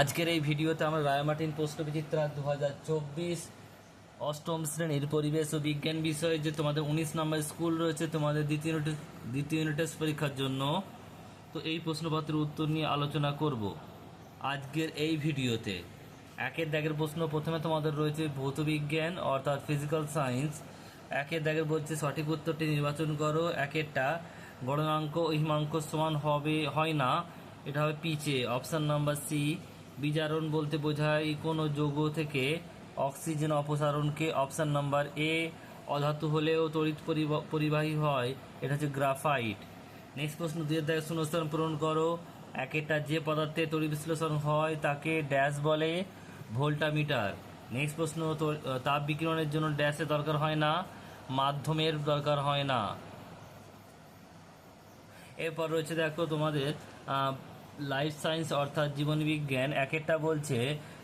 আজকের এই ভিডিওতে আমরা রায়মার্টিন পোস্ট দু হাজার চব্বিশ অষ্টম শ্রেণির পরিবেশ ও বিজ্ঞান বিষয়ে যে তোমাদের উনিশ নম্বর স্কুল রয়েছে, তোমাদের দ্বিতীয় ইউনিট দ্বিতীয় ইউনিট টেস্ট পরীক্ষার জন্য। তো এই প্রশ্নপত্রের উত্তর নিয়ে আলোচনা করব আজকের এই ভিডিওতে। একের দাগের প্রশ্ন প্রথমে তোমাদের রয়েছে ভৌত বিজ্ঞান, অর্থাৎ ফিজিক্যাল সায়েন্স একের দাগের বলছে সঠিক উত্তরটি নির্বাচন করো। একেরটা গণনাঙ্ক হিমাঙ্ক সমান হবে, হয় না। এটা হবে পিচে অপশান নাম্বার সি বিজারণ বলতে বোঝায় কোনো যৌগ থেকে অক্সিজেন অপসারণকে অপশান নাম্বার এ অধাতু হলেও তড়িৎ পরিবাহী হয়। এটা হচ্ছে গ্রাফাইট। নেক্সট প্রশ্ন দুই দাগে শূন্যস্থান পূরণ করো। একেটা যে পদার্থে তড়িৎ বিশ্লেষণ হয় তাকে ড্যাশ বলে ভোল্টামিটার। নেক্সট প্রশ্ন তাপ বিকিরণের জন্য ড্যাশের দরকার হয় না, মাধ্যমের দরকার হয় না। এরপর রয়েছে দেখো তোমাদের লাইফ সায়েন্স অর্থাৎ জীবন বিজ্ঞান এক একটা বলছে,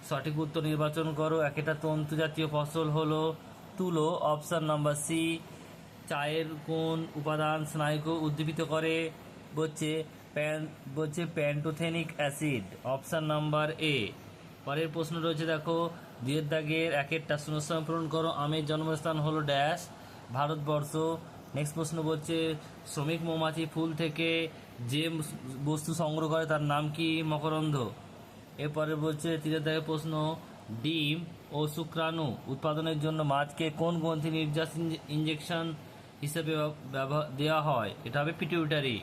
সঠিক উত্তর নির্বাচন করো। এক একটা তন্তু জাতীয় ফসল হলো তুলো। অপশন নাম্বার সি চায়ের কোন উপাদান স্নায়ুকে উদ্দীপিত করে? বলছে প্যান, বলছে pantothenic acid. Option number A পরের প্রশ্ন রয়েছে, দেখো দুয়ের দাগের এক একটা শূন্যস্থান পূরণ করো। আমের জন্মস্থান হলো ড্যাশ। ভারতবর্ষ নেক্সট প্রশ্ন বলছে শ্রমিক মৌমাছি ফুল থেকে যে বস্তু সংগ্রহ করে তার নাম কি? মকরন্ধ এরপরে বলছে দাগের প্রশ্ন, ডিম ও শুক্রাণু উৎপাদনের জন্য মাছকে কোন গ্রন্থি নির্যাস ইঞ্জেকশন হিসেবে দেওয়া হয়? এটা হবে পিটিউটারি